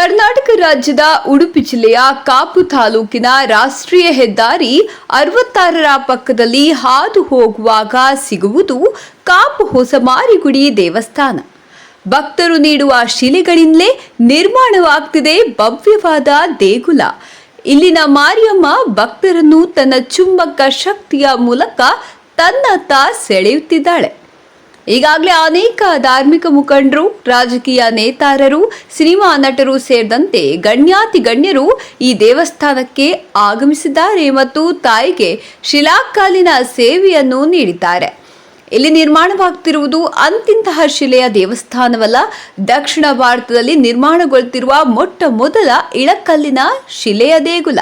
ಕರ್ನಾಟಕ ರಾಜ್ಯದ ಉಡುಪಿ ಜಿಲ್ಲೆಯ ಕಾಪು ತಾಲೂಕಿನ ರಾಷ್ಟ್ರೀಯ ಹೆದ್ದಾರಿ ಅರವತ್ತಾರರ ಪಕ್ಕದಲ್ಲಿ ಹಾದು ಹೋಗುವಾಗ ಸಿಗುವುದು ಕಾಪು ಹೊಸಮಾರಿಗುಡಿ ದೇವಸ್ಥಾನ. ಭಕ್ತರು ನೀಡುವ ಶಿಲೆಗಳಿಂದಲೇ ನಿರ್ಮಾಣವಾಗ್ತಿದೆ ಭವ್ಯವಾದ ದೇಗುಲ. ಇಲ್ಲಿನ ಮಾರಿಯಮ್ಮ ಭಕ್ತರನ್ನು ತನ್ನ ಚುಂಬಕ ಶಕ್ತಿಯ ಮೂಲಕ ತನ್ನತ್ತ ಸೆಳೆಯುತ್ತಿದ್ದಾಳೆ. ಈಗಾಗಲೇ ಅನೇಕ ಧಾರ್ಮಿಕ ಮುಖಂಡರು, ರಾಜಕೀಯ ನೇತಾರರು, ಸಿನಿಮಾ ನಟರು ಸೇರಿದಂತೆ ಗಣ್ಯಾತಿ ಗಣ್ಯರು ಈ ದೇವಸ್ಥಾನಕ್ಕೆ ಆಗಮಿಸಿದ್ದಾರೆ ಮತ್ತು ತಾಯಿಗೆ ಶಿಲಾಕಾಲಿನ ಸೇವೆಯನ್ನು ನೀಡಿದ್ದಾರೆ. ಇಲ್ಲಿ ನಿರ್ಮಾಣವಾಗ್ತಿರುವುದು ಅಂತಿಂತಹ ಶಿಲೆಯ ದೇವಸ್ಥಾನವಲ್ಲ. ದಕ್ಷಿಣ ಭಾರತದಲ್ಲಿ ನಿರ್ಮಾಣಗೊಳ್ತಿರುವ ಮೊಟ್ಟ ಮೊದಲ ಇಳಕಲ್ಲಿನ ಶಿಲೆಯ ದೇಗುಲ.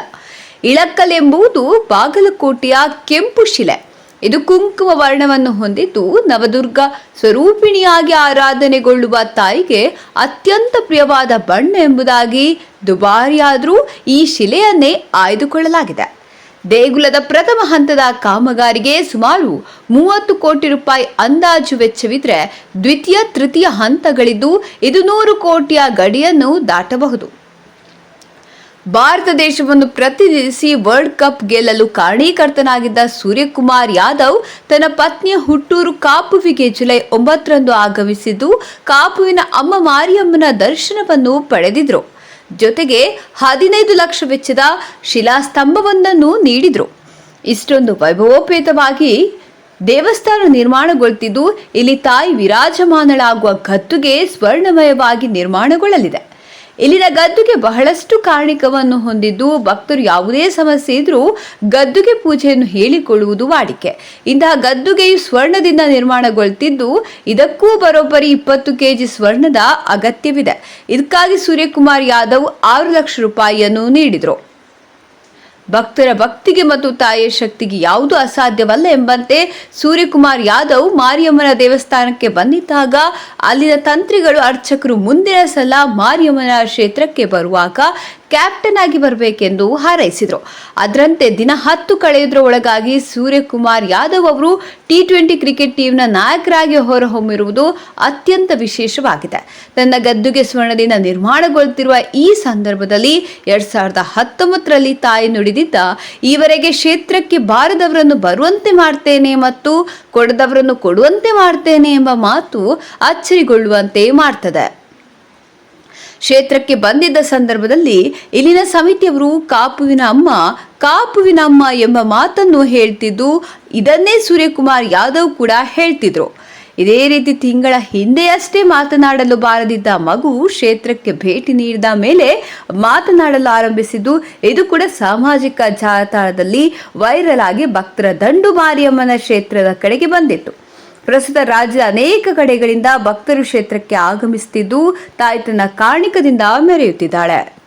ಇಳಕಲ್ ಎಂಬುದು ಬಾಗಲಕೋಟೆಯ ಕೆಂಪು ಶಿಲೆ. ಇದು ಕುಂಕುಮ ವರ್ಣವನ್ನು ಹೊಂದಿದ್ದು ನವದುರ್ಗ ಸ್ವರೂಪಿಣಿಯಾಗಿ ಆರಾಧನೆಗೊಳ್ಳುವ ತಾಯಿಗೆ ಅತ್ಯಂತ ಪ್ರಿಯವಾದ ಬಣ್ಣ ಎಂಬುದಾಗಿ ದುಬಾರಿಯಾದರೂ ಈ ಶಿಲೆಯನ್ನೇ ಆಯ್ದುಕೊಳ್ಳಲಾಗಿದೆ. ದೇಗುಲದ ಪ್ರಥಮ ಹಂತದ ಕಾಮಗಾರಿಗೆ ಸುಮಾರು ಮೂವತ್ತು ಕೋಟಿ ರೂಪಾಯಿ ಅಂದಾಜು ವೆಚ್ಚವಿದ್ರೆ ದ್ವಿತೀಯ, ತೃತೀಯ ಹಂತಗಳಿದ್ದು ಇದು ನೂರು ಕೋಟಿಯ ಗಡಿಯನ್ನು ದಾಟಬಹುದು. ಭಾರತ ದೇಶವನ್ನು ಪ್ರತಿನಿಧಿಸಿ ವರ್ಲ್ಡ್ ಕಪ್ ಗೆಲ್ಲಲು ಕಾರಣೀಕರ್ತನಾಗಿದ್ದ ಸೂರ್ಯಕುಮಾರ್ ಯಾದವ್ ತನ್ನ ಪತ್ನಿಯ ಹುಟ್ಟೂರು ಕಾಪುವಿಗೆ ಜುಲೈ ಒಂಬತ್ತರಂದು ಆಗಮಿಸಿದ್ದು, ಕಾಪುವಿನ ಅಮ್ಮ ಮಾರಿಯಮ್ಮನ ದರ್ಶನವನ್ನು ಪಡೆದಿದ್ರು. ಜೊತೆಗೆ ಹದಿನೈದು ಲಕ್ಷ ವೆಚ್ಚದ ಶಿಲಾಸ್ತಂಭವೊಂದನ್ನು ನೀಡಿದ್ರು. ಇಷ್ಟೊಂದು ವೈಭವೋಪೇತವಾಗಿ ದೇವಸ್ಥಾನ ನಿರ್ಮಾಣಗೊಳ್ತಿದ್ದು, ಇಲ್ಲಿ ತಾಯಿ ವಿರಾಜಮಾನಳಾಗುವ ಗದ್ದುಗೆ ಸ್ವರ್ಣಮಯವಾಗಿ ನಿರ್ಮಾಣಗೊಳ್ಳಲಿದೆ. ಇಲ್ಲಿನ ಗದ್ದುಗೆ ಬಹಳಷ್ಟು ಕಾರಣಿಕವನ್ನು ಹೊಂದಿದ್ದು ಭಕ್ತರು ಯಾವುದೇ ಸಮಸ್ಯೆ ಇದ್ರೂ ಗದ್ದುಗೆ ಪೂಜೆಯನ್ನು ಹೇಳಿಕೊಳ್ಳುವುದು ವಾಡಿಕೆ. ಇಂತಹ ಗದ್ದುಗೆಯು ಸ್ವರ್ಣದಿಂದ ನಿರ್ಮಾಣಗೊಳ್ತಿದ್ದು ಇದಕ್ಕೂ ಬರೋಬ್ಬರಿ ಇಪ್ಪತ್ತು ಕೆಜಿ ಸ್ವರ್ಣದ ಅಗತ್ಯವಿದೆ. ಇದಕ್ಕಾಗಿ ಸೂರ್ಯಕುಮಾರ್ ಯಾದವ್ ಆರು ಲಕ್ಷ ರೂಪಾಯಿಯನ್ನು ನೀಡಿದರು. ಭಕ್ತರ ಭಕ್ತಿಗೆ ಮತ್ತು ತಾಯಿಯ ಶಕ್ತಿಗೆ ಯಾವುದು ಅಸಾಧ್ಯವಲ್ಲ ಎಂಬಂತೆ ಸೂರ್ಯಕುಮಾರ್ ಯಾದವ್ ಮಾರಿಯಮ್ಮನ ದೇವಸ್ಥಾನಕ್ಕೆ ಬಂದಿದ್ದಾಗ ಅಲ್ಲಿನ ತಂತ್ರಿಗಳು ಅರ್ಚಕರು ಮುಂದಿನ ಸಲ ಮಾರಿಯಮ್ಮನ ಕ್ಷೇತ್ರಕ್ಕೆ ಬರುವಾಗ ಕ್ಯಾಪ್ಟನ್ ಆಗಿ ಬರಬೇಕೆಂದು ಹಾರೈಸಿದರು. ಅದರಂತೆ ದಿನ ಹತ್ತು ಕಳೆಯುವುದರ ಒಳಗಾಗಿ ಸೂರ್ಯಕುಮಾರ್ ಯಾದವ್ ಅವರು ಟಿ ಟ್ವೆಂಟಿ ಕ್ರಿಕೆಟ್ ಟೀಮ್ನ ನಾಯಕರಾಗಿ ಹೊರಹೊಮ್ಮಿರುವುದು ಅತ್ಯಂತ ವಿಶೇಷವಾಗಿದೆ. ತನ್ನ ಗದ್ದುಗೆ ಸ್ವರ್ಣದಿಂದ ನಿರ್ಮಾಣಗೊಳ್ತಿರುವ ಈ ಸಂದರ್ಭದಲ್ಲಿ ಎರಡ್ ಸಾವಿರದ ಹತ್ತೊಂಬತ್ತರಲ್ಲಿ ತಾಯಿ ನುಡಿದಿದ್ದ, ಈವರೆಗೆ ಕ್ಷೇತ್ರಕ್ಕೆ ಬಾರದವರನ್ನು ಬರುವಂತೆ ಮಾಡ್ತೇನೆ ಮತ್ತು ಕೊಡದವರನ್ನು ಕೊಡುವಂತೆ ಮಾಡ್ತೇನೆ ಎಂಬ ಮಾತು ಅಚ್ಚರಿಗೊಳ್ಳುವಂತೆ ಮಾಡ್ತದೆ. ಕ್ಷೇತ್ರಕ್ಕೆ ಬಂದಿದ್ದ ಸಂದರ್ಭದಲ್ಲಿ ಇಲ್ಲಿನ ಸಮಿತಿಯವರು ಕಾಪುವಿನ ಅಮ್ಮ ಕಾಪುವಿನ ಅಮ್ಮ ಎಂಬ ಮಾತನ್ನು ಹೇಳ್ತಿದ್ದು, ಇದನ್ನೇ ಸೂರ್ಯಕುಮಾರ್ ಯಾದವ್ ಕೂಡ ಹೇಳ್ತಿದ್ರು. ಇದೇ ರೀತಿ ತಿಂಗಳ ಹಿಂದೆಯಷ್ಟೇ ಮಾತನಾಡಲು ಬಾರದಿದ್ದ ಮಗು ಕ್ಷೇತ್ರಕ್ಕೆ ಭೇಟಿ ನೀಡಿದ ಮೇಲೆ ಮಾತನಾಡಲು ಆರಂಭಿಸಿದ್ದು, ಇದು ಕೂಡ ಸಾಮಾಜಿಕ ಜಾಲತಾಣದಲ್ಲಿ ವೈರಲ್ ಆಗಿ ಭಕ್ತರ ದಂಡು ಮಾರಿಯಮ್ಮನ ಕ್ಷೇತ್ರದ ಕಡೆಗೆ ಬಂದಿತ್ತು. ಪ್ರಸ್ತುತ ರಾಜ್ಯದ ಅನೇಕ ಕಡೆಗಳಿಂದ ಭಕ್ತರು ಕ್ಷೇತ್ರಕ್ಕೆ ಆಗಮಿಸುತ್ತಿದ್ದು ತಾಯಿ ತನ್ನ ಕಾರಣಿಕದಿಂದ ಮೆರೆಯುತ್ತಿದ್ದಾಳೆ.